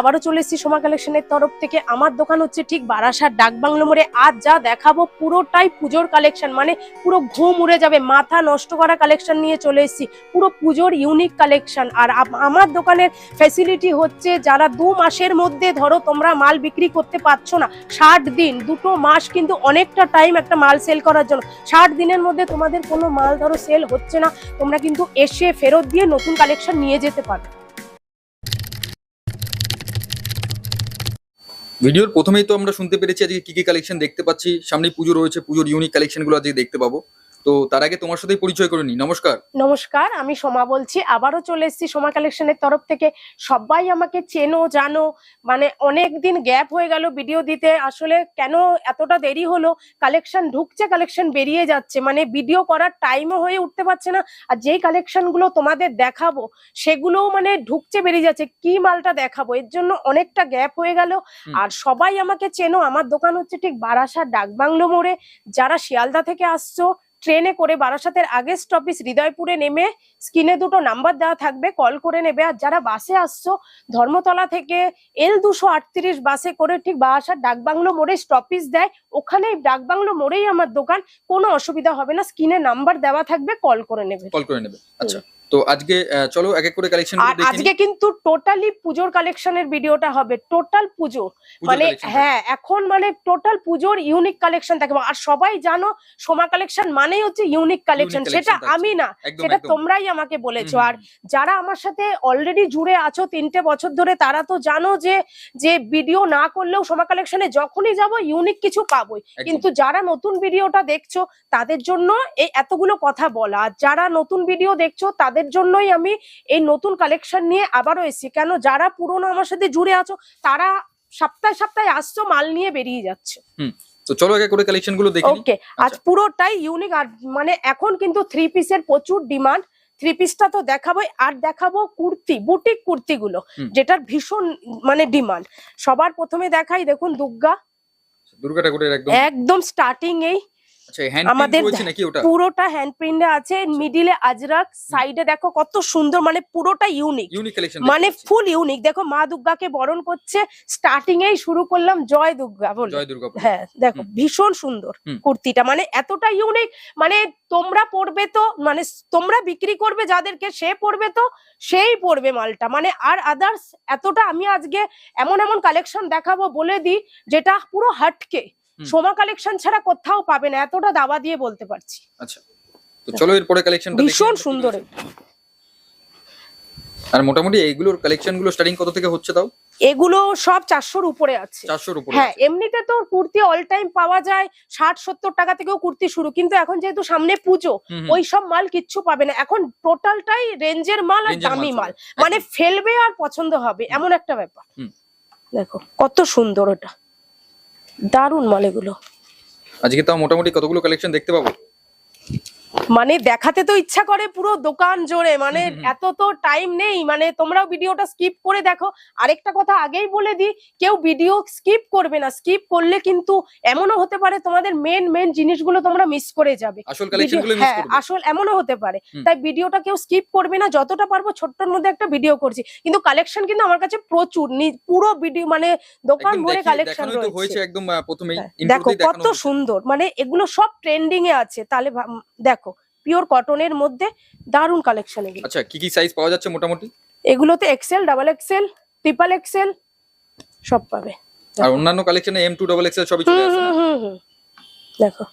আবারও চলে এসেছি সোমা কালেকশনের তরফ থেকে। আমার দোকান হচ্ছে ঠিক বারাসাত ডাকবাংলো মোড়ে। আজ যা দেখাবো পুরোটাই পুজোর কালেকশন মানে পুরো ঘুম উড়ে যাবে, মাথা নষ্ট করা কালেকশন নিয়ে চলে এসেছি। পুরো পুজোর ইউনিক কালেকশন। আর আমার দোকানের ফেসিলিটি হচ্ছে যারা দু মাসের মধ্যে ধরো তোমরা মাল বিক্রি করতে পারছ না, ষাট দিন, দুটো মাস কিন্তু অনেকটা টাইম একটা মাল সেল করার জন্য। ষাট দিনের মধ্যে তোমাদের কোনো মাল ধরো সেল হচ্ছে না, তোমরা কিন্তু এসে ফেরত দিয়ে নতুন কালেকশন নিয়ে যেতে পারো ভিডিওর প্রথমেই তো আমরা শুনতে পেরেছি আজকে কি কি কালেকশন দেখতে পাচ্ছি। সামনে পুজো রয়েছে, পুজোর ইউনিক কালেকশনগুলো আজকে দেখতে পাবো। তো তার আগে তোমার সাথে পরিচয় করে নিই। নমস্কার। নমস্কার আমি সোমা বলছি। আবারও চলে এসেছি সোমা কালেকশনের তরফ থেকে। সবাই আমাকে চেনো জানো মানে অনেক দিন গ্যাপ হয়ে গেল ভিডিও দিতে। আসলে কেন এতটা দেরি হলো? কালেকশন ঢুকছে কালেকশন বেরিয়ে যাচ্ছে। মানে ভিডিও করার টাইমও হয়ে উঠতে পারছে না। আর যেই কালেকশনগুলো তোমাদের দেখাবো সেগুলোও মানে ঢুকছে বেরিয়ে যাচ্ছে। কি মালটা দেখাবো? এর জন্য অনেকটা গ্যাপ হয়ে গেল। আর সবাই আমাকে চেনো। আমার দোকান হচ্ছে ঠিক বারাসাত ডাকবাংলো মোড়ে। যারা শিয়ালদা থেকে আসছো ট্রেনে করে বারাসাতের আগে স্টপিস হৃদয়পুরে নেমে স্ক্রিনে দুটো নাম্বার দেওয়া থাকবে, কল করে নেবে। আর যারা বাসে আসছো, ধর্মতলা থেকে এল দুশো আটত্রিশ বাসে করে ঠিক বারাসাত ডাকবাংলো মোড়ে স্টপিস দেয়। ওখানে ডাকবাংলো মোড়েই আমার দোকান, কোনো অসুবিধা হবে না। স্ক্রিনে নাম্বার দেওয়া থাকবে, কল করে নেবে। কল করে নেবে। আচ্ছা। তো আজকে চলো এক এক করে কালেকশন আর আজকে কিন্তু টোটালি পুজোর কালেকশনের ভিডিওটা হবে টোটাল পুজো। মানে হ্যাঁ। এখন মানে টোটাল পুজোর ইউনিক কালেকশন থাকবে আর সবাই জানো সোমা কালেকশন মানেই হচ্ছে ইউনিক কালেকশন সেটা আমি না সেটা তোমরাই আমাকে বলেছ। আর যারা আমার সাথে অলরেডি জুড়ে আছো তিনটে বছর ধরে তারা তো জানো যে যে ভিডিও না করলেও সোমা কালেকশনে যখনই যাব ইউনিক কিছু পাবোই। কিন্তু যারা নতুন ভিডিওটা দেখছ তাদের জন্য এই এতগুলো কথা বলা। আর যারা নতুন ভিডিও দেখছ তাদের জন্যই আমি এই নতুন কালেকশন নিয়ে আবারও এসেছি। কেন? যারা পুরনো আমার সাথে জুড়ে আছো তারা সপ্তাহে সপ্তাহে আসছো মাল নিয়ে বেরিয়ে যাচ্ছে। তো চলো এক এক করে কালেকশনগুলো দেখে ওকে আজ আচ্ছা। পুরোটাই ইউনিক আর মানে এখন কিন্তু থ্রি পিসের প্রচুর ডিমান্ড থ্রি পিসটা তো দেখাবো আর দেখাবো কুর্তি বুটিক কুর্তিগুলো হুম। যেটার ভীষণ মানে ডিমান্ড সবার প্রথমে দেখাই দেখুন দুর্গা। দুর্গা ঠাকুরের একদম একদম স্টার্টিং এই। আমাদের নাকি ওটা? পুরোটা হ্যান্ড প্রিন্টে আছে মিডিলে আজরাক সাইডে দেখো কত সুন্দর মানে পুরোটা ইউনিক ইউনিক মানে ফুল ইউনিক দেখো মা দুর্গাকে বরণ করছে স্টার্টিং এই শুরু করলাম জয় দুর্গা বলে। জয় দুর্গা হ্যাঁ দেখো ভীষণ সুন্দর কুর্তিটা। মানে এতটা ইউনিক মানে তোমরা পড়বে তো মানে তোমরা বিক্রি করবে যাদেরকে সে পড়বে তো সেই পড়বে মালটা। মানে আর আদার্স এতটা আমি আজকে এমন এমন কালেকশন দেখাবো বলে দিই যেটা পুরো হাটকে। সোমা কালেকশন ছাড়া কোথাও পাবে না এতটা দাবা দিয়ে বলতে পারছি। আচ্ছা তো চলো এরপরে কালেকশন ভীষণ সুন্দর। আর মোটামুটি এইগুলোর কালেকশনগুলো স্টার্টিং কত থেকে হচ্ছে তাও? এগুলো সব চারশোর উপরে আছে। চারশোর উপরে হ্যাঁ এমনিতে তো কুর্তি অল টাইম পাওয়া যায় ষাট সত্তর টাকা থেকেও কুর্তি শুরু কিন্তু এখন যেহেতু সামনে পুজো। ওই সব মাল কিচ্ছু পাবে না। এখন টোটালটাই রেঞ্জের মাল আর দামি মাল। মানে ফেলবে আর পছন্দ হবে এমন একটা ব্যাপার। দেখো কত সুন্দর ওটা। দারুণ মাল এগুলো। আজকে তাও মোটামুটি কতগুলো কালেকশন দেখতে পাবো? মানে দেখাতে তো ইচ্ছা করে পুরো দোকান জোরে মানে। এত তো টাইম নেই মানে তোমরাও ভিডিওটা স্কিপ করে দেখো। আরেকটা কথা আগেই বলে দিই কেউ ভিডিও স্কিপ করবে না স্কিপ করলে কিন্তু এমনও হতে পারে তোমাদের মেন মেন জিনিসগুলো তোমরা মিস করে যাবে। হ্যাঁ আসল এমনও হতে পারে। তাই ভিডিওটা কেউ স্কিপ করবে না যতটা পারব ছোট্টর মধ্যে একটা ভিডিও করছি। কিন্তু কালেকশন কিন্তু আমার কাছে প্রচুর পুরো ভিডিও মানে দোকান ভরে কালেকশন রয়েছে। একদম প্রথমেই হ্যাঁ, দেখো কত সুন্দর মানে এগুলো সব ট্রেন্ডিং এ আছে তাহলে দেখো। পিওর কটনের মধ্যে দারুণ কালেকশন এগুলো। আচ্ছা কি কি সাইজ পাওয়া যাচ্ছে মোটামুটি? এগুলোতে XL double XL triple XL সব পাবে। আর অন্যান্য কালেকশনে এম টু ডবল এক্সেল সবই চলে আসে দেখো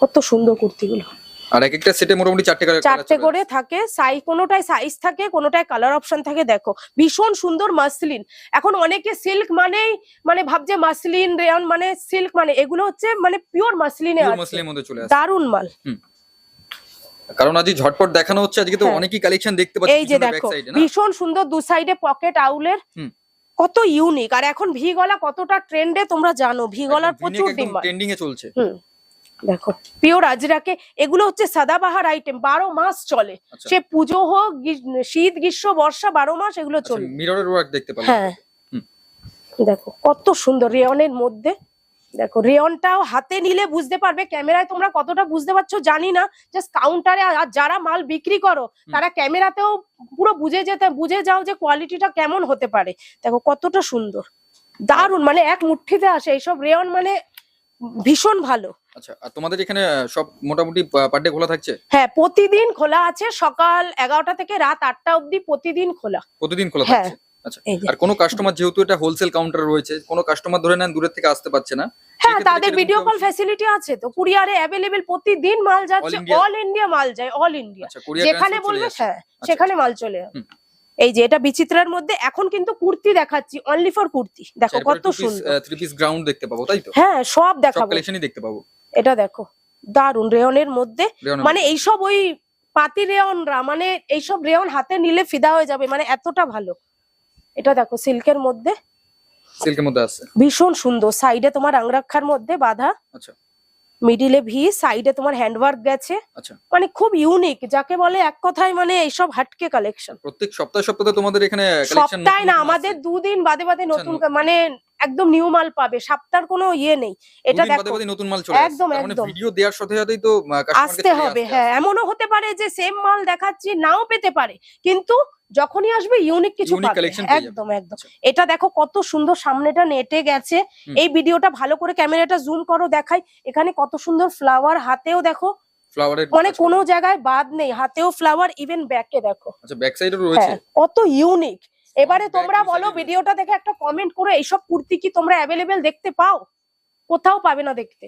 কত সুন্দর কুর্তিগুলো। আর এক একটা সেটে মোটামুটি চারটে কালার চারটে করে থাকে সাইজ কোনোটায় সাইজ থাকে কোনোটায় কালার অপশন থাকে দেখো। ভীষণ সুন্দর মাসলিন। এখন অনেকে সিল্ক মানেই মানে ভাবছে মাসলিন রেয়ন মানে সিল্ক মানে এগুলো হচ্ছে মানে পিওর মাসলিনে আছে। দারুণ মাল। কারণ আজ ঝটপট দেখানো হচ্ছে আজকে তো হ্যাঁ। অনেকই কালেকশন দেখতে পাচ্ছি এই যে দেখো ভীষণ সুন্দর দু সাইডে পকেট আউলের কত ইউনিক আর এখন ভি গলা কতটা ট্রেন্ডে তোমরা জানো ভি গলার প্রচুর ডিমান্ড ট্রেন্ডিং এ চলছে। দেখো পিওর আজরাকে এগুলো হচ্ছে সাদাবাহার আইটেম বারো মাস চলে। আচ্ছা। সে পুজো হোক শীত গ্রীষ্ম বর্ষা বারো মাস এগুলো চলবে। মিররের ওয়ার্ক দেখতে পাচ্ছি। হ্যাঁ। দেখো কত সুন্দর রেয়নের মধ্যে দেখো রেয়নটাও হাতে নিলে বুঝতে পারবে ক্যামেরায় তোমরা কতটা বুঝতে পারছ জানি না জাস্ট কাউন্টারে আর যারা মাল বিক্রি করো তারা ক্যামেরাতেও পুরো বুঝে যেতে বুঝে যাও যে কোয়ালিটিটা কেমন হতে পারে। দেখো কতটা সুন্দর। দারুণ মানে এক মুঠ্ঠিতে আসে এইসব রেয়ন মানে ভীষণ ভালো। আচ্ছা আর তোমাদের এখানে সব মোটামুটি পার ডে খোলা থাকছে? হ্যাঁ প্রতিদিন খোলা আছে সকাল এগারোটা থেকে রাত আটটা অবধি প্রতিদিন খোলা। প্রতিদিন খোলা হ্যাঁ, থাকছে? আচ্ছা আর কোনো কাস্টমার যেহেতু এটা হোলসেল কাউন্টার রয়েছে কোনো কাস্টমার ধরে নেন দূরের থেকে আসতে পারছে না হ্যাঁ তাদের ভিডিও কল ফ্যাসিলিটি আছে তো কুরিয়ারে অ্যাভেলেবেল প্রতিদিন মাল যাচ্ছে অল ইন্ডিয়া মাল যায় অল ইন্ডিয়া আচ্ছা যেখানে বলবে হ্যাঁ সেখানে মাল চলে যাবে এই যে এটা বিচিত্রার মধ্যে এখন কিন্তু কুর্তি দেখাচ্ছি অনলি ফর কুর্তি। দেখো আচ্ছা, কত সুন্দর। থ্রি পিস গ্রাউন্ড দেখতে পাবো তাই তো? হ্যাঁ সব দেখাবো। কালেকশনই দেখতে পাবো। এটা দেখো দারুণ রেয়নের মধ্যে। মানে এইসব ওই পাতি রেয়নরা মানে এইসব রেয়ন হাতে নিলে ফিদা হয়ে যাবে মানে এতটা ভালো। এটা দেখো সিল্কের মধ্যে সিল্কের মধ্যে আছে। ভীষণ সুন্দর। সাইডে তোমার আংরাক্ষার মধ্যে বাঁধা। আচ্ছা। মিডিলে ভি সাইডে তোমার হ্যান্ডওয়ার্ক গেছে। আচ্ছা। মানে খুব ইউনিক যাকে বলে এক কথায় মানে এইসব হাটকে কালেকশন প্রত্যেক সপ্তাহে সপ্তাহে তোমাদের এখানে কালেকশন সপ্তাহে না আমাদের দুদিন বাদে বাদে আচ্ছা, নতুন মানে একদম নিউ মাল পাবে সপ্তাহের কোনো ইয়ে নেই। এটা দেখো। বাদে নতুন মাল চলে একদম, মানে একদম। ভিডিও দেওয়ার সাথে সাথেই তো আসতে হবে হ্যাঁ। এমনও হতে পারে যে সেম মাল দেখাচ্ছি নাও পেতে পারে। কিন্তু যখনই আসবে ইউনিক কিছু। একদম একদম। আচ্ছা। এটা দেখো কত সুন্দর সামনেটা নেটে গেছে। এই ভিডিওটা ভালো করে ক্যামেরাটা জুম করো দেখাই। এখানে কত সুন্দর ফ্লাওয়ার হাতেও দেখো। মানে কোনো জায়গায় বাদ নেই হাতেও ফ্লাওয়ার ইভেন ব্যাকে দেখো। আচ্ছা ব্যাক সাইডে রয়েছে? হ্যাঁ কত ইউনিক এবারে তোমরা বলো ভিডিওটা দেখে একটা কমেন্ট করো এইসব কুর্তি কি তোমরা অ্যাভেলেবেল দেখতে পাও? কোথাও পাবে না দেখতে?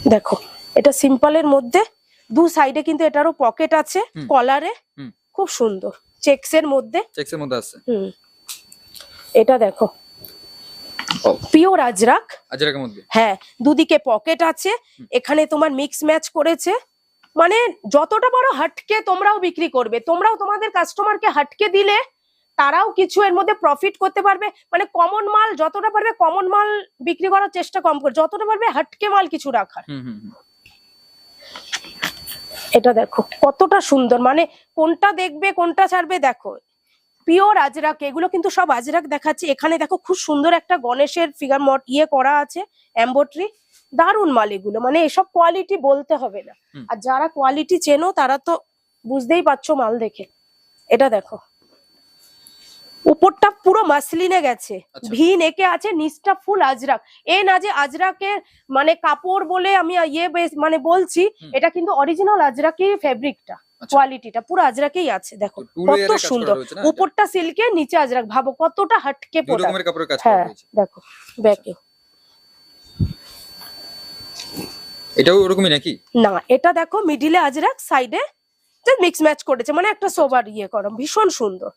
দেখো এটা সিম্পলের মধ্যে দু সাইডে কিন্তু এটারও পকেট আছে কলারে খুব সুন্দর। চেক্স এর মধ্যে। চেক্সের মধ্যে আছে। হুম। এটা দেখো। পিওর আজরাক। আজরাকের মধ্যে? হ্যাঁ দুদিকে পকেট আছে। এখানে তোমার মিক্স ম্যাচ করেছে। মানে যতটা বড় হাটকে তোমরাও বিক্রি করবে। তোমরাও তোমাদের কাস্টমারকে হাটকে দিলে তারাও কিছু এর মধ্যে প্রফিট করতে পারবে। মানে কমন মাল যতটা পারবে কমন মাল বিক্রি করার চেষ্টা কম করে। যতটা পারবে হাটকে মাল কিছু রাখার। হুম হুম হুম। এটা দেখো কতটা সুন্দর। মানে কোনটা দেখবে কোনটা ছাড়বে দেখো। পিওর আজরাক এগুলো কিন্তু সব আজরাক দেখাচ্ছে। এখানে দেখো খুব সুন্দর একটা গণেশের ফিগার মট ইয়ে করা আছে এম্বোট্রি দারুণ মাল এগুলো মানে এসব কোয়ালিটি বলতে হবে না। আর যারা কোয়ালিটি চেনো তারা তো বুঝতেই পারছ মাল দেখে। এটা দেখো। উপরটা পুরো মাসলিনে গেছে। আচ্ছা। ভি নেকে আছে নিচটা ফুল আজরাক। এ না যে আজরাকের মানে কাপড় বলে আমি ইয়ে মানে বলছি এটা কিন্তু অরিজিনাল আজরাকি ফেব্রিকটা আচ্ছা। কোয়ালিটিটা পুরো আজরাকেই আছে দেখো। কত সুন্দর? উপরটা সিল্কে নিচে আজরাক। ভাবো কতটা হাটকে পড়া হ্যাঁ দেখো ব্যাকে। এটাও ওরকমই নাকি? না এটা দেখো মিডিলে আজরাক সাইডে মিক্স ম্যাচ করেছে মানে একটা সোবার ইয়ে করো ভীষণ সুন্দর।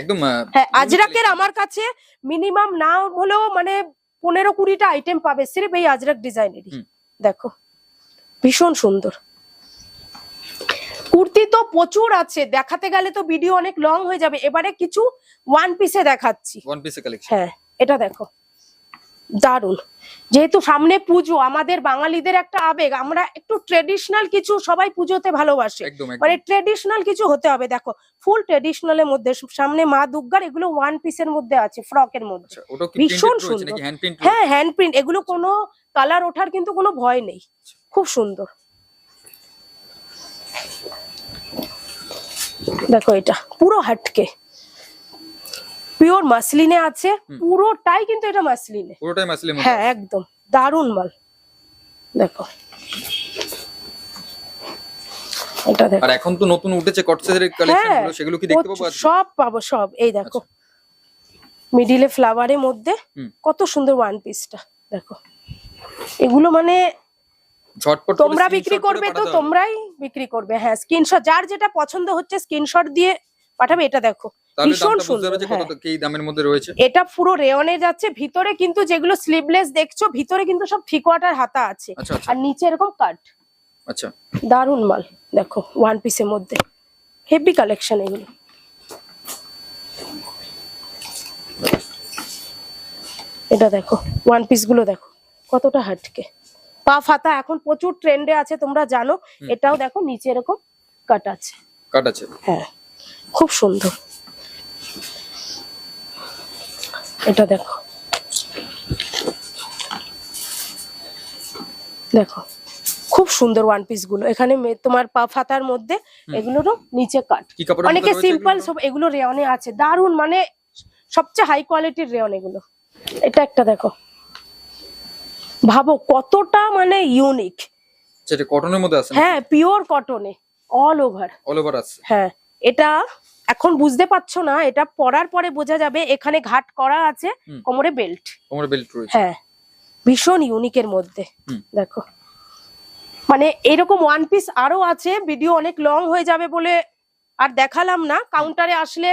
একদম হ্যাঁ আজরাকের আমার কাছে মিনিমাম না হলেও মানে পনেরো কুড়িটা আইটেম পাবে এই আজরাক ডিজাইনেরই। দেখো ভীষণ সুন্দর। কুর্তি তো প্রচুর আছে দেখাতে গেলে তো ভিডিও অনেক লং হয়ে যাবে। এবারে কিছু ওয়ান পিসে দেখাচ্ছি। ওয়ান পিসে কালেকশন হ্যাঁ এটা দেখো। দারুণ যেহেতু সামনে পুজো আমাদের বাঙালিদের একটা আবেগ আমরা একটু ট্রেডিশনাল কিছু সবাই পুজোতে ভালোবাসে। মানে ট্রেডিশনাল কিছু হতে হবে দেখো ফুল ট্রেডিশনাল এর মধ্যে সামনে মা দুর্গার এগুলো ওয়ান পিসের মধ্যে আছে ফ্রকের মধ্যে। আচ্ছা ভীষণ সুন্দর। হ্যাঁ হ্যান্ড প্রিন্ট এগুলো কোনো কালার ওঠার কিন্তু কোনো ভয় নেই। খুব সুন্দর। দেখো এটা পুরো হাটকে। পিওর মাসলিনে আছে পুরোটাই কিন্তু এটা মাসলিনে। পুরোটাই মাসলিনের মধ্যে হ্যাঁ একদম। দারুণ মাল। দেখো। এটা দেখো। আর এখন তো নতুন উঠেছে কটসের কালেকশন হ্যাঁ, গুলো সেগুলো কি দেখতে পাবো সব পাবো সব। এই দেখো। মিডিলে ফ্লাওয়ারের মধ্যে কত সুন্দর ওয়ান পিসটা দেখো। এগুলো মানে ঝটপট তোমরা বিক্রি করবে তো তোমরাই বিক্রি করবে। হ্যাঁ স্ক্রিনশট যার যেটা পছন্দ হচ্ছে স্ক্রিনশট দিয়ে পাঠাবে এটা দেখো। তাহলে ভীষণ দামটা বুঝতে সুন্দর হবে যে হ্যাঁ। কত কি দামের মধ্যে রয়েছে। এটা পুরো রেয়নে যাচ্ছে ভিতরে কিন্তু যেগুলো স্লিভলেস দেখছ ভিতরে কিন্তু সব হাতা আছে। আচ্ছা আচ্ছা। আর নিচে এরকম কাট আচ্ছা। দারুণ মাল দেখো ওয়ান পিসের মধ্যে। হেভি কালেকশন এগুলো। এটা দেখো ওয়ান পিসগুলো দেখো কতটা হাটকে। পা ফাতা এখন প্রচুর ট্রেন্ডে আছে তোমরা জানো। এটাও দেখো নিচে এরকম কাট আছে। কাট আছে। হ্যাঁ খুব সুন্দর। এটা দেখো। দেখো খুব সুন্দর ওয়ান পিসগুলো। এখানে তোমার পা ফাতার মধ্যে এগুলোরও নিচে কাট অনেকে সিম্পল? সব এগুলো রেয়নে আছে। দারুণ মানে সবচেয়ে হাই কোয়ালিটির রেয়ন এগুলো। এটা একটা দেখো। ভাবো কতটা মানে ইউনিক সেটা কটনের মধ্যে আছে হ্যাঁ পিওর কটনে অল ওভার অল ওভার আছে। হ্যাঁ এটা এখন বুঝতে পারছ না এটা পরার পরে বোঝা যাবে এখানে ঘাট করা আছে কোমরে বেল্ট। কোমরে বেল্ট রয়েছে। হ্যাঁ ভীষণ ইউনিকের মধ্যে দেখো। মানে এরকম ওয়ান পিস আরও আছে ভিডিও অনেক লং হয়ে যাবে বলে আর দেখালাম না কাউন্টারে আসলে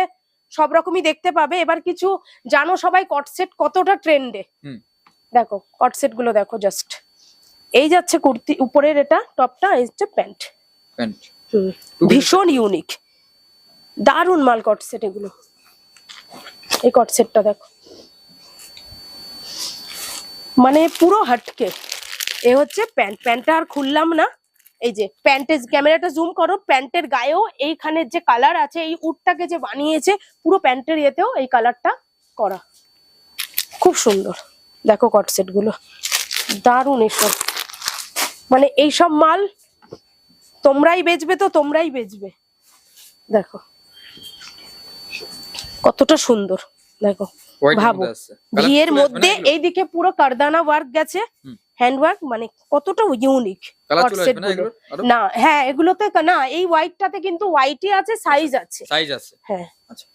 সব রকমই দেখতে পাবে। এবার কিছু জানো সবাই কটসেট কতটা ট্রেন্ডে দেখো কটসেটগুলো দেখো জাস্ট এই যাচ্ছে কুর্তি উপরের এটা টপটা এই হচ্ছে প্যান্ট প্যান্ট হুম, ভীষণ ইউনিক দারুণ মাল কটসেট এগুলো। এই কটসেটটা দেখো। মানে পুরো হাটকে। এ হচ্ছে প্যান্ট। প্যান্টটা আর খুললাম না। এই যে প্যান্টের ক্যামেরাটা জুম করো, প্যান্টের গায়েও এইখানের যে কালার আছে, এই উটটাকে যে বানিয়েছে, পুরো প্যান্টের ইয়েতেও এই কালারটা করা। খুব সুন্দর। দেখো কটসেটগুলো। দারুণ এসব। মানে এইসব মাল তোমরাই বেচবে তো তোমরাই বেচবে। দেখো। কতটা সুন্দর দেখো ভাবো। না মধ্যে এইদিকে পুরো কারদানা ওয়ার্ক গেছে হুম। হ্যান্ড ওয়ার্ক মানে কতটা ইউনিক না হ্যাঁ এগুলোতে না এই হোয়াইটটাতে কিন্তু হোয়াইটই আছে সাইজ আছে। সাইজ আছে। হ্যাঁ। আচ্ছা।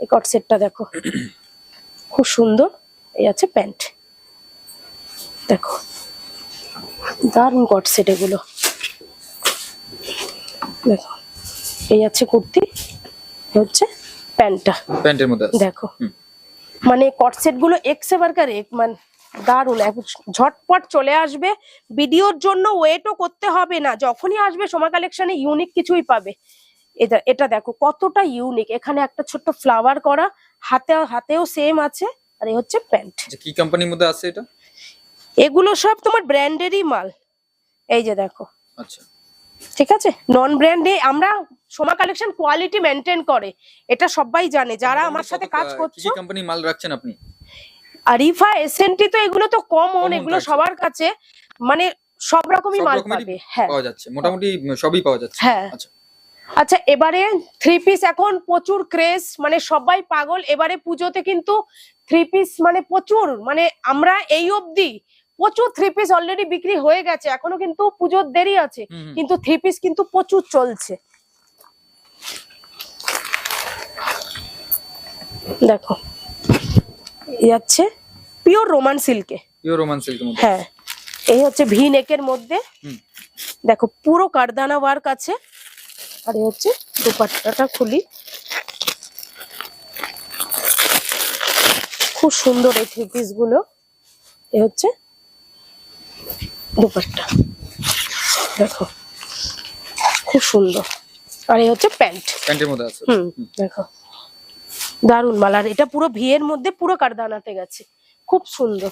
এই কট সেটটা দেখো। খুব সুন্দর এই আছে প্যান্ট। দেখো দারুণ কট সেট এগুলো। দেখো এই আছে কুর্তি হচ্ছে প্যান্টটা। প্যান্টের মধ্যে দেখো। মানে কটসেটগুলো এক্সে বার্কার এক মানে দারুণ। ঝটপট চলে আসবে। ভিডিওর জন্য ওয়েটও করতে হবে না। যখনই আসবে সোমা কালেকশনে ইউনিক কিছুই পাবে। এটা এটা দেখো কতটা ইউনিক এখানে একটা ছোট্ট ফ্লাওয়ার করা হাতে হাতেও সেম আছে আর এই হচ্ছে প্যান্ট। আচ্ছা, কি কোম্পানির মধ্যে আছে এটা? এগুলো সব তোমার ব্র্যান্ডেরই মাল। এই যে দেখো। আচ্ছা। ঠিক আছে? নন ব্র্যান্ডে আমরা সোমা কালেকশন কোয়ালিটি মেনটেন করে। এটা সবাই জানে। যারা আমার সাথে কাজ করছে কি কোম্পানি মাল রাখছেন আপনি? আরিফা এসএনটি তো এগুলো তো কমন এগুলো সবার কাছে। মানে সব রকমই মাল পাবে। হ্যাঁ। পাওয়া যাচ্ছে। মোটামুটি সবই পাওয়া যাচ্ছে। হ্যাঁ। আচ্ছা। আচ্ছা এবারে থ্রি পিস এখন প্রচুর ক্রেজ মানে সবাই পাগল। এবারে পুজোতে কিন্তু থ্রি পিস মানে প্রচুর। মানে আমরা এই অবধি প্রচুর থ্রি পিস অলরেডি বিক্রি হয়ে গেছে এখনও কিন্তু পুজোর দেরি আছে। কিন্তু থ্রি পিস কিন্তু প্রচুর চলছে। দেখো এই যাচ্ছে পিওর রোমান সিল্কে পিওর রোমান সিল্কের মধ্যে। হ্যাঁ এই হচ্ছে ভি নেকের মধ্যে। দেখো পুরো কারদানা ওয়ার্ক আছে। আর এই হচ্ছে দুপাট্টাটা খুলি। খুব সুন্দর এই থ্রি পিসগুলো। এ হচ্ছে দুপাট্টা। দেখো। খুব সুন্দর। আর এই হচ্ছে প্যান্ট। প্যান্টের মধ্যে আছে। হুম দেখো। দারুণ মাল আর এটা পুরো ভিয়ের মধ্যে পুরো কারদানাতে গেছে। খুব সুন্দর।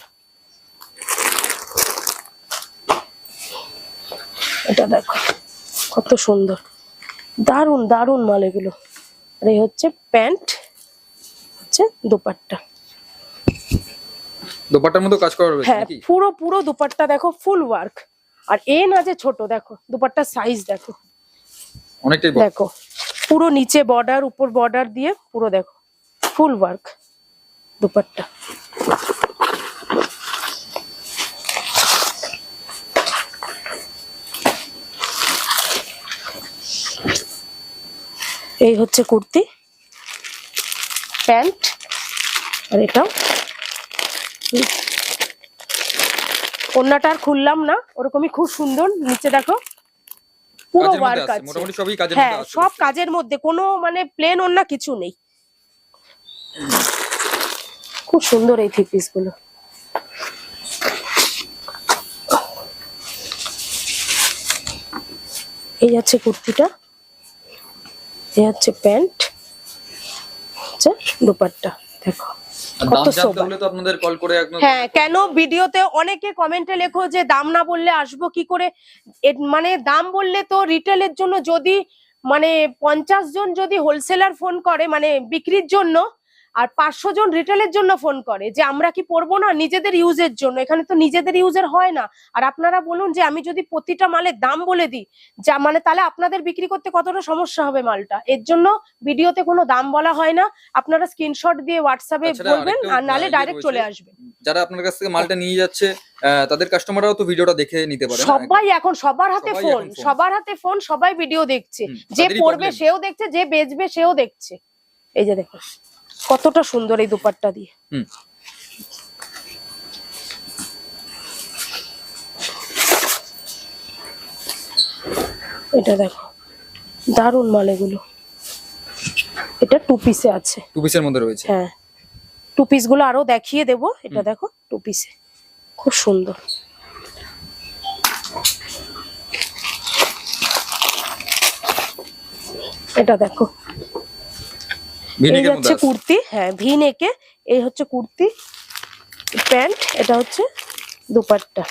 এটা দেখো। কত সুন্দর। দারুণ দারুণ মাল এগুলো। আর এই হচ্ছে প্যান্ট। হচ্ছে দুপাট্টা। দোপাট্টার মধ্যে কাজ করা রয়েছে হ্যাঁ পুরো পুরো দুপাট্টা দেখো ফুল ওয়ার্ক আর এ না যে ছোট দেখো দুপাট্টার সাইজ দেখো। অনেকটাই বড়। দেখো পুরো নিচে বর্ডার উপর বর্ডার দিয়ে পুরো দেখো ফুল ওয়ার্ক দুপাট্টা। এই হচ্ছে কুর্তি প্যান্ট আর এটাও। ওন্নাটা আর খুললাম না ওরকমই খুব সুন্দর নিচে দেখো পুরো ওয়ার্ক আছে মোটামুটি সবই কাজের হ্যাঁ সব কাজের মধ্যে কোনো মানে প্লেন অন্য কিছু নেই। খুব সুন্দর এই থ্রি পিসগুলো। এই যাচ্ছে কুর্তিটা এই হচ্ছে প্যান্ট হচ্ছে দুপাট্টা দেখো। কত হ্যাঁ কেন ভিডিওতে অনেকে কমেন্টে লেখো যে দাম না বললে আসব কি করে? মানে দাম বললে তো রিটেলের জন্য যদি মানে পঞ্চাশ জন যদি হোলসেলার ফোন করে মানে বিক্রির জন্য আর পাঁচশো জন রিটেলের জন্য ফোন করে যে আমরা কি পরবো না নিজেদের ইউজের জন্য? এখানে তো নিজেদের ইউজের হয় না। আর আপনারা বলুন যে আমি যদি প্রতিটা মালের দাম বলে দিই যা মানে তাহলে আপনাদের বিক্রি করতে কতটা সমস্যা হবে মালটা? এর জন্য ভিডিওতে কোনো দাম বলা হয় না। আপনারা স্ক্রিনশট দিয়ে হোয়াটসঅ্যাপে বলবেন আর নালে আহ, ইয়ে ডাইরেক্ট চলে আসবে। যারা আপনার কাছ থেকে মালটা নিয়ে যাচ্ছে তাদের কাস্টমাররাও তো ভিডিওটা দেখে নিতে পারে সবাই এখন সবার হাতে ফোন সবার হাতে ফোন সবাই ভিডিও দেখছে। যে পড়বে সেও দেখছে যে বেচবে সেও দেখছে। এই যে দেখো। কতটা সুন্দর এই দুপাট্টা দিয়ে। হুম। এটা দেখো দারুণ মাল এগুলো। এটা টু পিসে আছে। টু পিসের মধ্যে রয়েছে? হ্যাঁ। টু পিসগুলো আরও দেখিয়ে দেবো এটা দেখো টু পিসে খুব সুন্দর। এটা দেখো এই হচ্ছে কুর্তি হ্যাঁ ভি নেকে এই হচ্ছে কুর্তি প্যান্ট এটা হচ্ছে দুপাট্টা।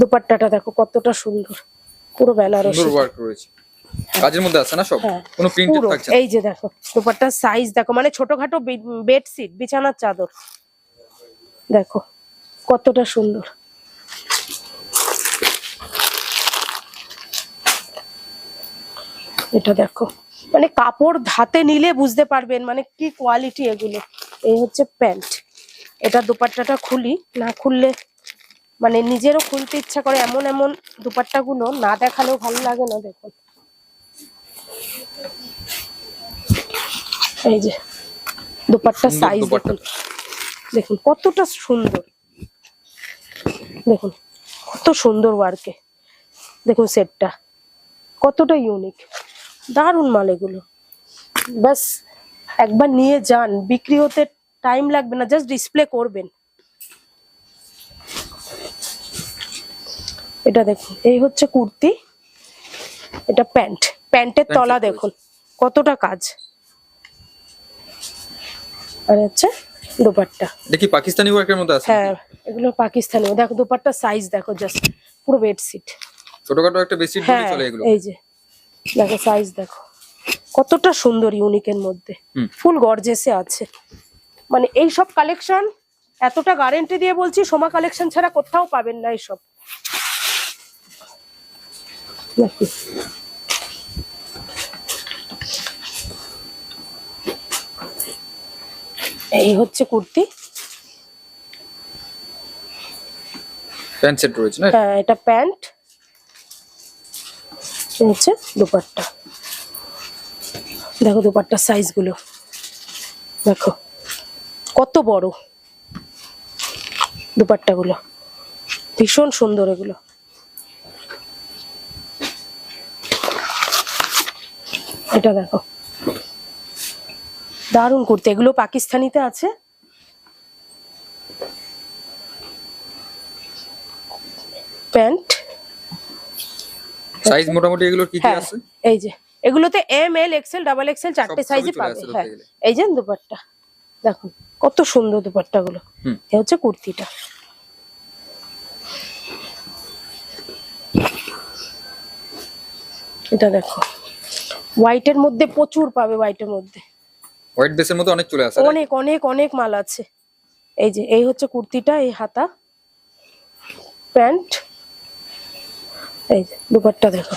দুপাট্টাটা দেখো কতটা সুন্দর পুরো বেনারসি। ওয়ার্ক রয়েছে। কাজের মধ্যে আছে না সব? হ্যাঁ, কোনো প্রিন্টেড পুরো থাকছে এই যে দেখো দুপাট্টার সাইজ দেখো মানে ছোটখাটো বেডশিট বিছানার চাদর। দেখো কতটা সুন্দর। এটা দেখো। মানে কাপড় হাতে নিলে বুঝতে পারবেন মানে কি কোয়ালিটি এগুলো। এই হচ্ছে প্যান্ট এটা দুপাট্টাটা খুলি না খুললে মানে নিজেরও খুলতে ইচ্ছা করে এমন এমন দুপাট্টাগুলো না দেখালেও ভালো লাগে না দেখুন এই যে দুপাট্টা সুন্দর সাইজ। দেখুন। দেখুন কতটা সুন্দর। দেখুন কত সুন্দর ওয়ার্কে দেখুন সেটটা কতটা ইউনিক দারুণ মাল এগুলো। ব্যাস একবার নিয়ে যান। বিক্রি হতে টাইম লাগবে না জাস্ট ডিসপ্লে করবেন। এটা দেখুন এই হচ্ছে কুর্তি এটা প্যান্ট। প্যান্টের তলা দেখুন কতটা কাজ। আর হচ্ছে দুপাট্টা। দেখি পাকিস্তানি ওয়ার্কের মধ্যে আছে হ্যাঁ এগুলো পাকিস্তানি। দেখো দুপাট্টার সাইজ দেখো জাস্ট পুরো বেডশিট ছোটখাটো একটা বেশি হ্যাঁ চলে এগুলো। এই যে। দেখো সাইজ দেখো। কতটা সুন্দর ইউনিকের মধ্যে। ফুল গর্জেসে আছে। মানে এই সব কালেকশন এতটা গ্যারেন্টি দিয়ে বলছি সোমা কালেকশন ছাড়া কোথাও পাবেন না এইসব। এই হচ্ছে কুর্তি। প্যান্ট সেট রয়েছে না? হ্যাঁ এটা প্যান্ট এই হচ্ছে দুপাট্টা। দেখো দুপাট্টার সাইজগুলো। দেখো, কত বড় দুপাট্টা গুলো ভীষণ সুন্দর এগুলো। এটা দেখো। দারুণ কুর্তি। এগুলো পাকিস্তানিতে আছে? প্যান্ট? সাইজ মোটামুটি এগুলোর কি কি হ্যাঁ আছে? এই যে এগুলোতে M L XL double XL চারটে সবই পাবে হ্যাঁ। এই যে দুপাট্টা। দেখুন কত সুন্দর দুপাট্টা গুলো। এ হচ্ছে কুর্তিটা। এটা দেখো হোয়াইটের মধ্যে প্রচুর পাবে হোয়াইটের মধ্যে। হোয়াইট বেসের মধ্যে অনেক চলে আসে অনেক অনেক অনেক মাল আছে। এই যে এই হচ্ছে কুর্তিটা এই হাতা। প্যান্ট। এই যে দুপাট্টা দেখো।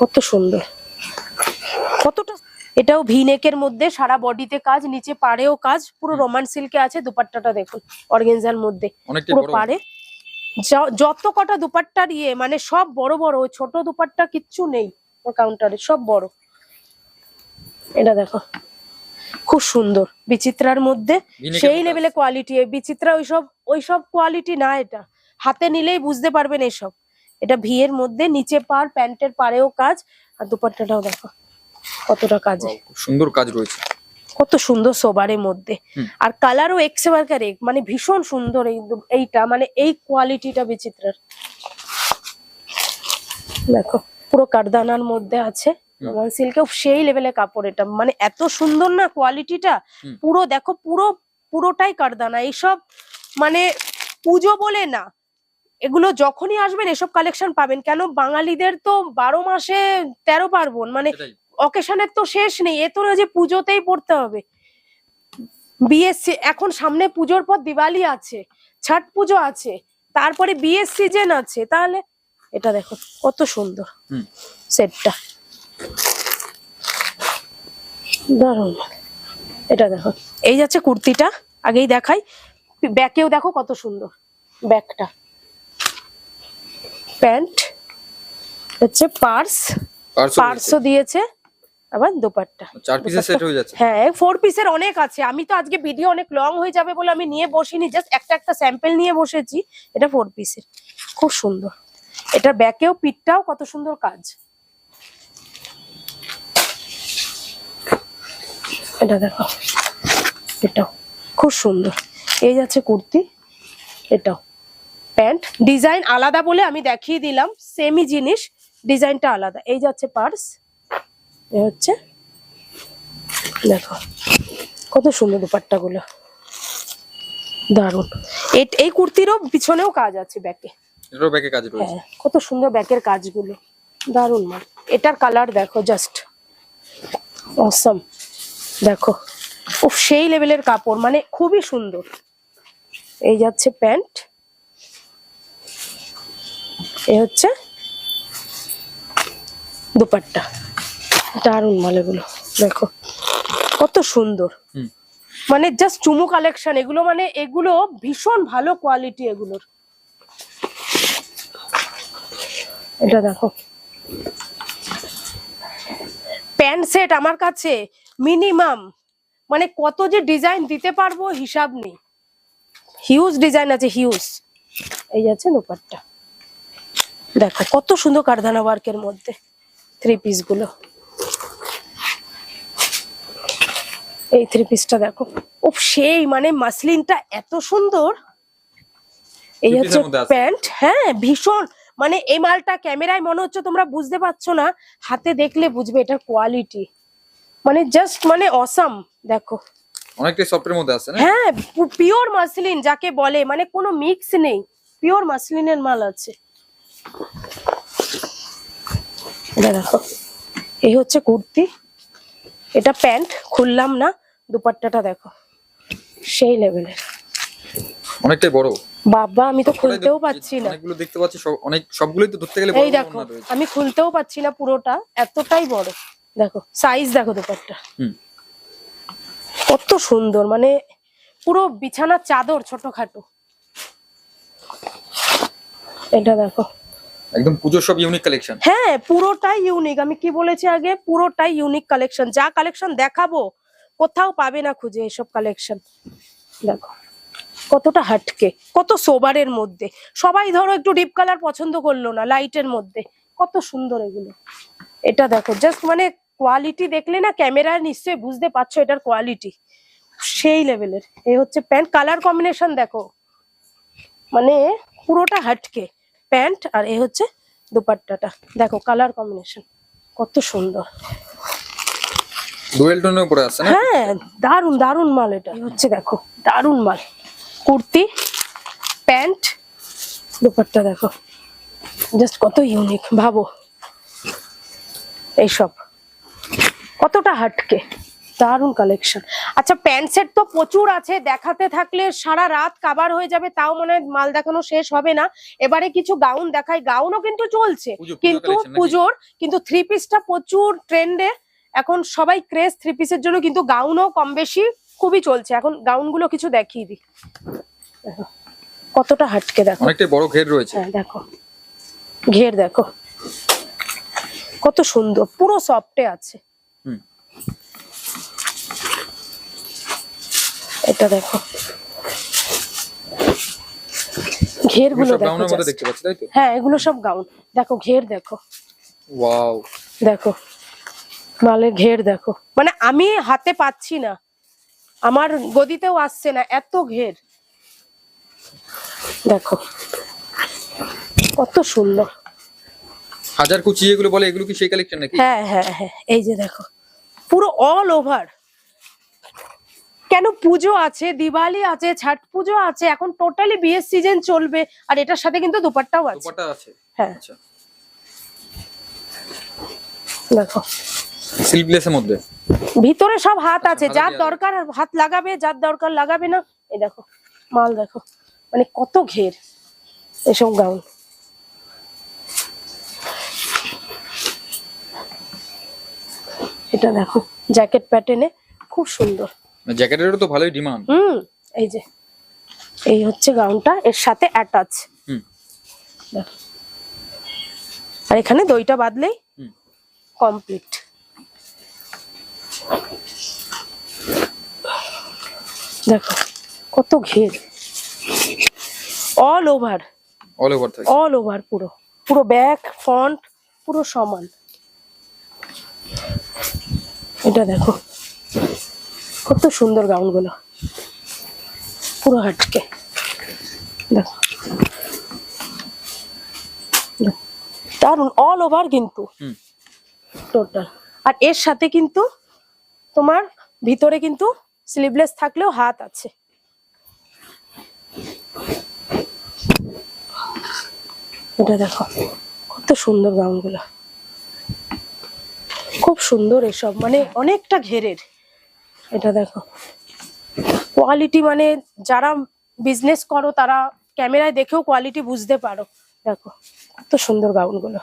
কত সুন্দর। কতটা এটাও ভিনেকের মধ্যে সারা বডিতে কাজ নিচে পাড়েও কাজ পুরো রোমান সিল্কে আছে দুপাট্টাটা দেখুন অর্গেনজার মধ্যে। পুরো পাড়ে। যত কটা দুপাট্টার ইয়ে মানে সব বড় বড় ওই ছোট দুপাট্টা কিচ্ছু নেই কাউন্টারে সব বড়। এটা দেখো খুব সুন্দর। বিচিত্রার মধ্যে সেই লেভেলে কোয়ালিটি বিচিত্রা ওইসব ওইসব কোয়ালিটি না এটা। হাতে নিলেই বুঝতে পারবেন এসব। এটা ভিয়ের মধ্যে নিচে পার প্যান্টের পাড়েও কাজ। আর দুপাট্টাটাও দেখো কতটা কাজে। সুন্দর কাজ রয়েছে। কত সুন্দর সোবারের মধ্যে। আর কালারও এক্সেবারকার এক মানে ভীষণ সুন্দর এই এইটা মানে এই কোয়ালিটিটা বিচিত্রার। দেখো পুরো কারদানার মধ্যে আছে। রোমান সিল্কেও সেই লেভেলে কাপড় এটা। মানে এত সুন্দর না কোয়ালিটিটা। পুরো দেখো পুরো পুরোটাই কারদানা। এইসব মানে পুজো বলে না। এগুলো যখনই আসবেন এসব কালেকশন পাবেন। কেন? বাঙালিদের তো বারো মাসে তেরো পার্বণ মানে অকেশনের তো শেষ নেই। এ তো না যে পুজোতেই পড়তে হবে। বিএসসি এখন সামনে পুজোর পর দিওয়ালি আছে ছট পুজো আছে তারপরে বিএস সিজন আছে। তাহলে এটা দেখো কত সুন্দর সেটটা দারুণ। এটা দেখো এই যাচ্ছে কুর্তিটা। আগেই দেখাই। ব্যাকেও দেখো কত সুন্দর। ব্যাকটা প্যান্ট হচ্ছে পার্স পার্সো পার্সও দিয়েছে আবার দুপাট্টা। চার পিসের সেট হয়ে যাচ্ছে। হ্যাঁ ফোর পিসের অনেক আছে। আমি তো আজকে ভিডিও অনেক লং হয়ে যাবে বলে আমি নিয়ে বসিনি জাস্ট একটা একটা স্যাম্পল নিয়ে বসেছি। এটা ফোর পিসের খুব সুন্দর। এটা ব্যাকেও পিঠটাও কত সুন্দর কাজ। এটা দেখো। এটাও। খুব সুন্দর। এই যাচ্ছে কুর্তি। এটাও। প্যান্ট। ডিজাইন আলাদা বলে আমি দেখিয়ে দিলাম। সেমই জিনিস ডিজাইনটা আলাদা। এই যাচ্ছে পার্স। এ হচ্ছে দেখো কত সুন্দর দুপাট্টা গুলো দারুণ এই কুর্তিরও পিছনেও কাজ আছে ব্যাকে। ব্যাকে কাজ রয়েছে। হ্যাঁ কত সুন্দর ব্যাকের কাজগুলো। দারুণ মাল। এটার কালার দেখো জাস্ট। অসম। দেখো ও সেই লেভেলের কাপড় মানে খুবই সুন্দর। এই যাচ্ছে প্যান্ট। এ হচ্ছে দুপাট্টা। দারুণ মাল এগুলো দেখো। কত সুন্দর। মানে জাস্ট চুমু কালেকশন এগুলো মানে এগুলো ভীষণ ভালো কোয়ালিটি এগুলোর। এটা দেখো। প্যান্ট সেট আমার কাছে মিনিমাম মানে কত যে ডিজাইন দিতে পারব হিসাব নেই। হিউজ ডিজাইন আছে হিউজ এই যাচ্ছে দুপাট্টা। দেখো কত সুন্দর কারদানা ওয়ার্কের মধ্যে থ্রি পিসগুলো। এই থ্রি পিসটা দেখো। ও সেই মানে মাসলিনটা এত সুন্দর। এই হচ্ছে। প্যান্ট হ্যাঁ ভীষণ। মানে এই মালটা ক্যামেরায় মনে হচ্ছে তোমরা বুঝতে পারছ না হাতে দেখলে বুঝবে এটার কোয়ালিটি মানে জাস্ট মানে অসাম দেখো। অনেকটাই সফটের মধ্যে আছে না? হ্যাঁ পিওর মাসলিন যাকে বলে মানে কোনো মিক্স নেই। পিওর মাসলিনের মাল আছে। এটা দেখো। এই হচ্ছে কুর্তি। এটা প্যান্ট খুললাম না দুপাট্টাটা দেখো। সেই লেভেলের অনেকটাই বড়। বাবা আমি তো খুলতেও পাচ্ছি না। অনেকগুলো দেখতে পাচ্ছি সব অনেক সবগুলোই তো ধরতে গেলে এই দেখো আমি খুলতেও পাচ্ছি না পুরোটা এতটাই বড়। দেখো সাইজ দেখো দুপাট্টা। হুম। কত সুন্দর মানে পুরো বিছানার চাদর ছোটখাটো। এটা দেখো। একদম পুজোর সব ইউনিক কালেকশন হ্যাঁ পুরোটাই ইউনিক আমি কি বলেছি আগে? পুরোটাই ইউনিক কালেকশন যা কালেকশন দেখাবো, কোথাও পাবে না খুঁজে এসব কালেকশন দেখো, কতটা হাটকে, কত সোবারের মধ্যে। সবাই ধরো একটু ডিপ কালার পছন্দ করল না লাইটের মধ্যে। কত সুন্দর এগুলো। এটা দেখো জাস্ট মানে কোয়ালিটি দেখলে না ক্যামেরা নিশ্চয়ই বুঝতে পারছ এটার কোয়ালিটি সেই লেভেলের এই হচ্ছে প্যান্ট কালার কম্বিনেশন দেখো। মানে পুরোটা হাটকে। প্যান্ট আর এ হচ্ছে দুপাট্টাটা। দেখো কালার কম্বিনেশন কত সুন্দর। ডুয়েল টোনের উপরে আছে না? হ্যাঁ দারুণ দারুণ মাল এটা। হচ্ছে দেখো দারুণ মাল। কুর্তি প্যান্ট দুপাট্টা দেখো। জাস্ট কত ইউনিক ভাবো। এইসব। কতটা হাটকে। দারুণ কালেকশন আচ্ছা প্যান্ট সেট তো প্রচুর আছে দেখাতে থাকলে সারা রাত কাবার হয়ে যাবে তাও মনে হয় মাল দেখানো শেষ হবে না। এবারে কিছু গাউন দেখাই গাউনও কিন্তু চলছে কিন্তু পুজোর কিন্তু থ্রি পিসটা প্রচুর ট্রেন্ডে এখন সবাই ক্রেজ থ্রি পিসের জন্য কিন্তু গাউনও কম বেশি খুবই চলছে। এখন গাউনগুলো কিছু দেখিয়ে দিই। দেখো, কতটা হাটকে দেখো। অনেকটাই বড় ঘের রয়েছে। হ্যাঁ দেখো। ঘের দেখো। কত সুন্দর পুরো সফটে আছে। এটা দেখো। ঘেরগুলো দেখো গাউনের মধ্যে দেখতে পাচ্ছি তাই তো? হ্যাঁ এগুলো সব গাউন। দেখো ঘের দেখো। ওয়াও। দেখো মালের ঘের দেখো। মানে আমি হাতে পাচ্ছি না। আমার গদিতেও আসছে না এত ঘের। দেখো কত সুন্দর। হাজার কুচি এগুলো বলে এগুলো কি সেই কালেকশন নাকি? হ্যাঁ হ্যাঁ হ্যাঁ এই যে দেখো। পুরো অল ওভার কেন পুজো আছে দিওয়ালি আছে ছট পুজো আছে এখন টোটালি বিয়ের সিজন চলবে আর এটার সাথে কিন্তু দুপাট্টাও আছে। দুপাটা আছে। হ্যাঁ। আচ্ছা। দেখো। স্লিভলেসের মধ্যে? ভিতরে সব হাত আছে হাতে যার দরকার হাত লাগাবে যার দরকার লাগাবে না এই দেখো মাল দেখো মানে কত ঘের এসব গাউন। এটা দেখো জ্যাকেট প্যাটার্নে খুব সুন্দর। জ্যাকেটেরও তো ভালোই ডিমান্ড। হুম এই যে এই হচ্ছে গাউনটা এর সাথে অ্যাটাচ হুম। আর এখানে দইটা বাঁধলেই হুম। কমপ্লিট দেখো কত ঘের। অল ওভার অল ওভার থাকে অল ওভার পুরো। পুরো ব্যাক ফ্রন্ট পুরো সমান। এটা দেখো। কত সুন্দর গাউনগুলো। পুরো হাটকে। দেখো। দারুণ অল ওভার কিন্তু। টোটাল আর এর সাথে কিন্তু তোমার ভিতরে কিন্তু স্লিভলেস থাকলেও হাত আছে। এটা দেখো কত সুন্দর গাউনগুলো। খুব সুন্দর এসব মানে অনেকটা ঘেরের। এটা দেখো। কোয়ালিটি মানে যারা বিজনেস করো, তারা ক্যামেরায় দেখেও কোয়ালিটি বুঝতে পারো। দেখো, কত সুন্দর গাউনগুলো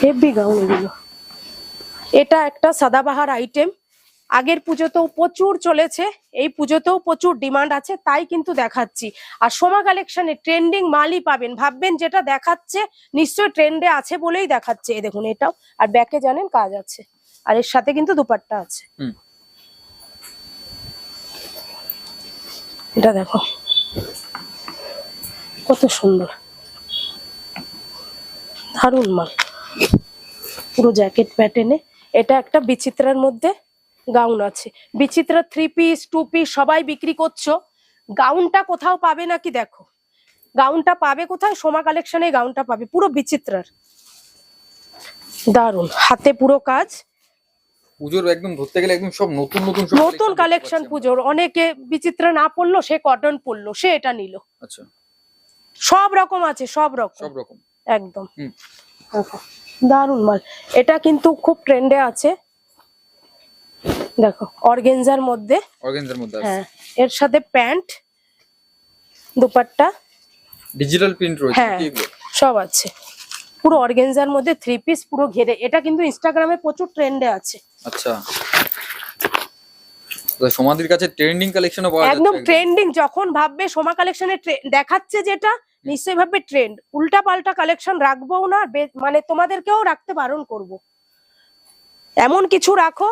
হেভি গাউন এগুলো। এটা একটা সাদাবাহার আইটেম আগের পুজোতেও প্রচুর চলেছে, এই পুজোতেও প্রচুর ডিমান্ড আছে, তাই কিন্তু দেখাচ্ছি। আর সোমা কালেকশনে ট্রেন্ডিং মালই পাবেন। ভাববেন যেটা দেখাচ্ছে নিশ্চয় ট্রেন্ডে আছে বলেই দেখাচ্ছে। এই দেখুন এটাও। আর ব্যাকে জানেন কাজ আছে। আর এর সাথে কিন্তু দুপাট্টা আছে। এটা দেখো। কত সুন্দর। দারুণ মাল। পুরো জ্যাকেট প্যাটার্নে এটা একটা বিচিত্রার মধ্যে গাউন আছে। Bichitra three piece two piece সবাই বিক্রি করছ। গাউনটা কোথাও পাবে নাকি দেখো। গাউনটা পাবে কোথায়? সোমা কালেকশনে গাউনটা পাবে। পুরো বিচিত্রার। দারুণ হাতে পুরো কাজ। পুজোর একদম ধরতে গেলে একদম সব নতুন নতুন নতুন কালেকশন পুজোর। অনেকে বিচিত্রা না পড়ল সে কটন পড়ল সে এটা নিল। আচ্ছা। সব রকম আছে সব রকম। সব রকম। একদম। দারুণ মাল। এটা কিন্তু খুব ট্রেন্ডে আছে। দেখো অর্গেনজার মধ্যে। অর্গানজার মধ্যে হ্যাঁ এর সাথে প্যান্ট দুপাট্টা। ডিজিটাল প্রিন্ট রয়েছে হ্যাঁ সব আছে। পুরো অর্গেনজার মধ্যে থ্রি পিস পুরো ঘেরে। এটা কিন্তু ইনস্টাগ্রামে প্রচুর ট্রেন্ডে আছে। আচ্ছা। তো কাছে ট্রেন্ডিং কালেকশনও পাওয়া যাচ্ছে একদম ট্রেন্ডিং যখন ভাববে সোমা কালেকশনে দেখাচ্ছে যেটা নিশ্চয়ই ভাববে ট্রেন্ড উল্টা পাল্টা কালেকশন রাখব না মানে তোমাদেরকেও রাখতে বারণ করব। এমন কিছু রাখো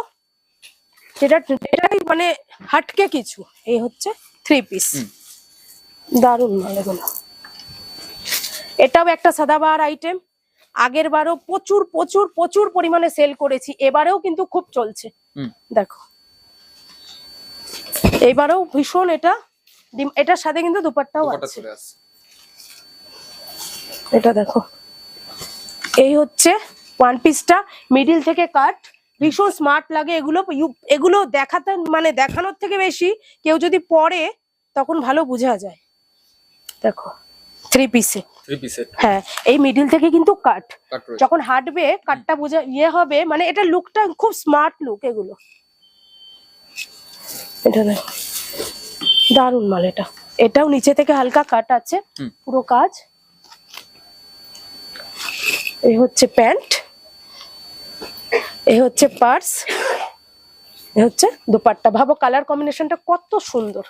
যেটা এটাই মানে হাটকে কিছু। এই হচ্ছে থ্রি পিস দারুণ মাল এগুলো এটাও একটা সাদাবাহার আইটেম আগের বারও প্রচুর প্রচুর প্রচুর পরিমাণে সেল করেছি। এবারেও কিন্তু খুব চলছে। দেখো। এইবারেও ভীষণ এটা। এটার সাথে কিন্তু দুপাট্টাও আছে। এটা দেখো। এই হচ্ছে ওয়ান পিসটা মিডিল থেকে কাট ভীষণ স্মার্ট লাগে এগুলো। এগুলো দেখাতে মানে দেখানোর থেকে বেশি কেউ যদি পরে তখন ভালো বোঝা যায়। দেখো। থ্রি পিসে হ্যাঁ এই মিডিল থেকে কিন্তু কাট যখন হাঁটবে কাটটা বোঝা ইয়ে হবে মানে এটা লুকটা খুব স্মার্ট লুক এগুলো। এটা দারুণ মাল এটা। এটাও নিচে থেকে হালকা কাট আছে পুরো কাজ। এই হচ্ছে প্যান্ট এই হচ্ছে পার্স এই হচ্ছে দুপাট্টা। ভাবো কালার কম্বিনেশনটা কত সুন্দর।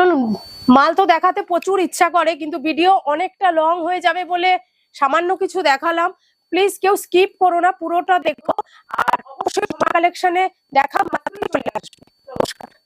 চলুন মাল তো দেখাতে প্রচুর ইচ্ছা করে, কিন্তু ভিডিও অনেকটা লং হয়ে যাবে বলে সামান্য কিছু দেখালাম। প্লিজ কেউ স্কিপ করো না, পুরোটা দেখো। আর অবশ্যই কালেকশনে দেখা, মাত্রই চলে আসবে। নমস্কার।